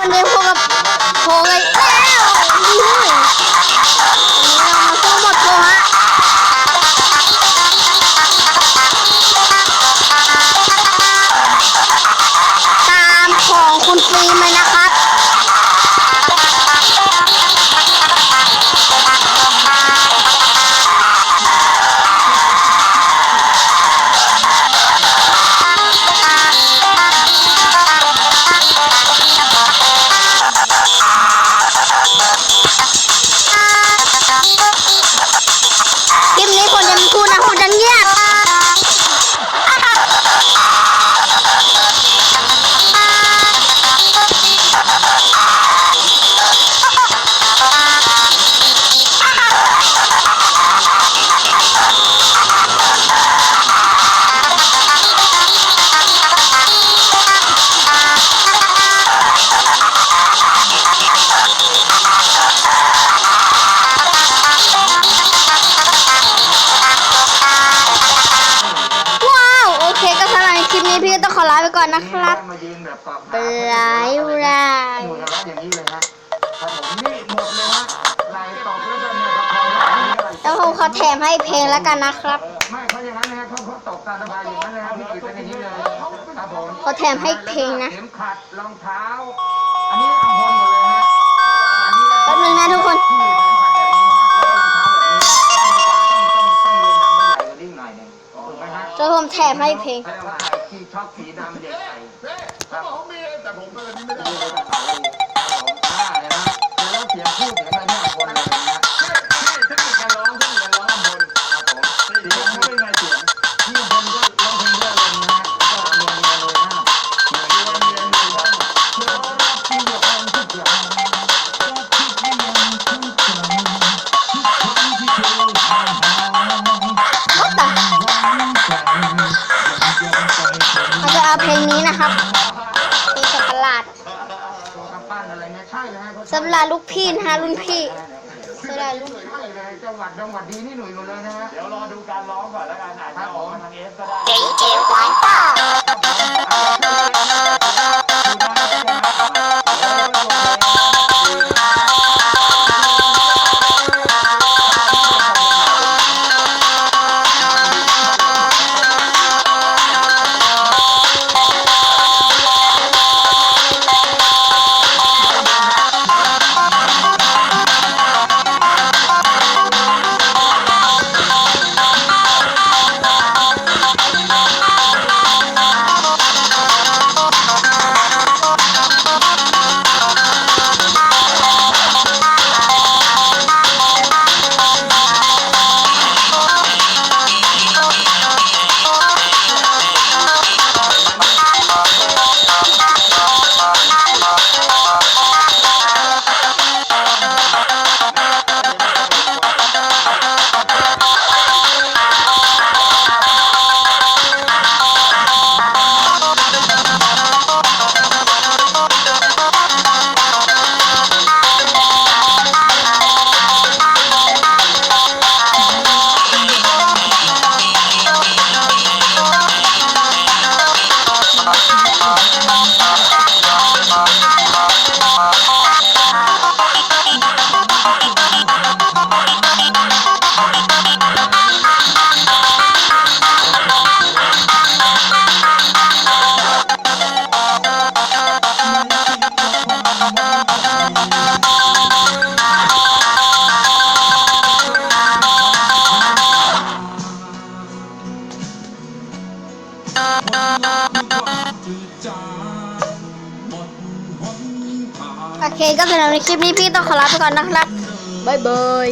วัน ครับมายืนแบบกอดบลายบลายหนูนะครับอย่างนี้เลยฮะครับผมนี่หมดเลยฮะไหลตอกแล้วก็เนี่ยครับพอแล้วแล้วผมขอแถมให้เพลงแล้วกันนะครับไม่เขาอย่างนั้นนะครับเขาเขาตกตาสบายอย่างนั้นเลยครับพี่กิตเป็นอย่างนี้เลยครับผมขอแถมให้เพลงนะเข็มขัดรองเท้า อันนี้เอาหมดหมดเลยฮะอันนี้แป๊บนึงนะทุกคนที่เข็มขัดแบบนี้ฮะแล้วก็รองเท้าแบบนี้ต้องต้องต้องเรียนดำไม่ใหญ่กว่านี้หน่อยหนึงถูกไหมฮะแล้วผมแถมให้เพลง เขาเรียกว่าไอ้ที่ชอบสีดำเด็กใส่เขาบอกเขามีแต่ผมก็เลยนี่ไม่ได้ ลงนี้นะครับเพลงสับประหลาดตัวกำปั้นอะไรเนี่ยใช่เลยฮะสำหรับลูกพี่นะฮะรุ่นพี่สำหรับลูกใช่เลยจังหวัดจังหวัดดีนี่หนุ่ยหมดเลยนะฮะเดี๋ยวรอดูการร้องก่อนแล้วกันอาจจะออกมาทางเอฟก็ได้ โอเคก็สำหรับในคลิปนี้พี่ต้องขอลาไปก่อนนะครับบ๊ายบาย